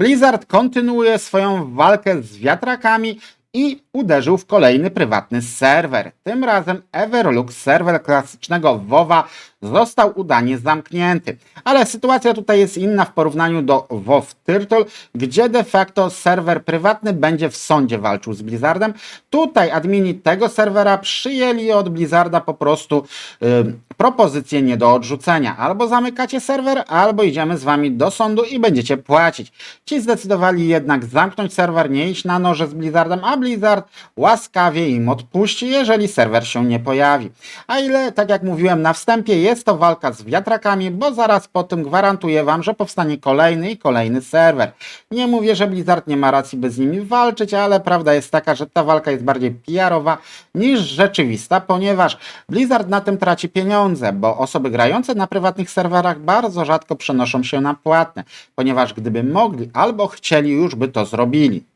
Blizzard kontynuuje swoją walkę z wiatrakami i uderzył w kolejny prywatny serwer. Tym razem Everlux, serwer klasycznego WoWa, został udanie zamknięty. Ale sytuacja tutaj jest inna w porównaniu do WoW Turtle, gdzie de facto serwer prywatny będzie w sądzie walczył z Blizzardem. Tutaj admini tego serwera przyjęli od Blizzarda po prostu y, propozycję nie do odrzucenia. Albo zamykacie serwer, albo idziemy z wami do sądu i będziecie płacić. Ci zdecydowali jednak zamknąć serwer, nie iść na noże z Blizzardem, a Blizzard łaskawie im odpuści, jeżeli serwer się nie pojawi. A ile, tak jak mówiłem na wstępie, jest to walka z wiatrakami, bo zaraz po tym gwarantuję wam, że powstanie kolejny i kolejny serwer. Nie mówię, że Blizzard nie ma racji, by z nimi walczyć, ale prawda jest taka, że ta walka jest bardziej PR-owa niż rzeczywista, ponieważ Blizzard na tym traci pieniądze, bo osoby grające na prywatnych serwerach bardzo rzadko przenoszą się na płatne, ponieważ gdyby mogli albo chcieli, już by to zrobili.